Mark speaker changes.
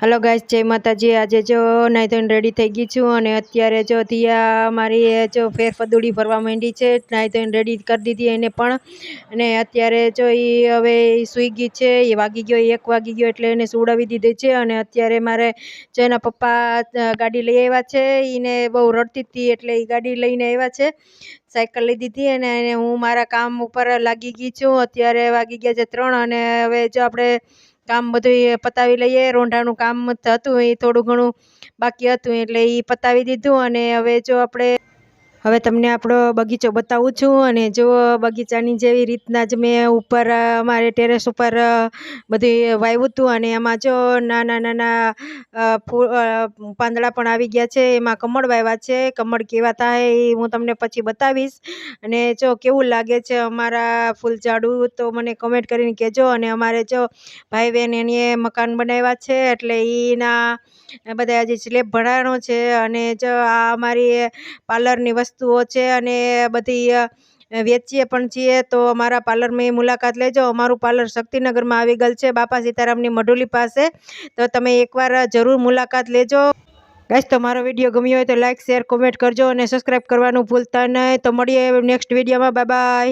Speaker 1: Hello guys જય માતાજી. આજે જો નાઈ ધોઈને રેડી થઈ ગઈ છું અને અત્યારે જો દિયા મારી જો ફેરફદુડી ફરવા માંડી છે. નાઈ ધોઈને રેડી કરી દીધી એને પણ. અને અત્યારે જો એ હવે સૂઈ ગઈ છે. એ વાગી ગયો, એક વાગી ગયો એટલે એને સુવડાવી દીધી છે. અને અત્યારે મારે જો એના પપ્પા ગાડી લઈ આવ્યા છે. એને બહુ રડતી હતી એટલે એ ગાડી લઈને આવ્યા છે. સાયકલ લઈ દીધી અને એને હું મારા કામ ઉપર લાગી ગઈ છું. અત્યારે વાગી ગયા છે ત્રણ અને હવે જો આપણે કામ બધું પતાવી લઈએ. રોંઢાનું કામ હતું એ થોડું ઘણું બાકી હતું એટલે એ પતાવી દીધું અને હવે જો આપણે હવે તમને આપણો બગીચો બતાવું છું અને જો બગીચાની જેવી રીતના જ મેં ઉપર અમારે ટેરેસ ઉપર બધું વાવ્યું હતું અને એમાં જો નાના નાના અ, ફૂ પાંદડા પણ આવી ગયા છે. એમાં કમળ વાવ્યા છે. કમળ કેવા થાય એ હું તમને પછી બતાવીશ. અને જો કેવું લાગે છે અમારા ફૂલ ઝાડું તો મને કમેન્ટ કરીને કહેજો. અને અમારે જો ભાઈ બહેન એનીએ મકાન બનાવ્યા છે એટલે એના બધા હજી સ્લેબ ભરાણો છે અને જો આ અમારી પાર્લરની વસ્તુઓ છે અને બધી વેચીએ પણ છીએ, તો અમારા પાર્લરમાં મુલાકાત લેજો. અમારું પાર્લર શક્તિનગરમાં આવી ગયેલ છે, બાપા સીતારામની મઢુલી પાસે. તો તમે એકવાર જરૂર મુલાકાત લેજો. ગાઈસ તો મારો વીડિયો ગમ્યો હોય તો લાઇક શેર કોમેન્ટ કરજો અને સબસ્ક્રાઈબ કરવાનું ભૂલતા નહીં. તો મળીએ નેક્સ્ટ વિડીયોમાં. Bye bye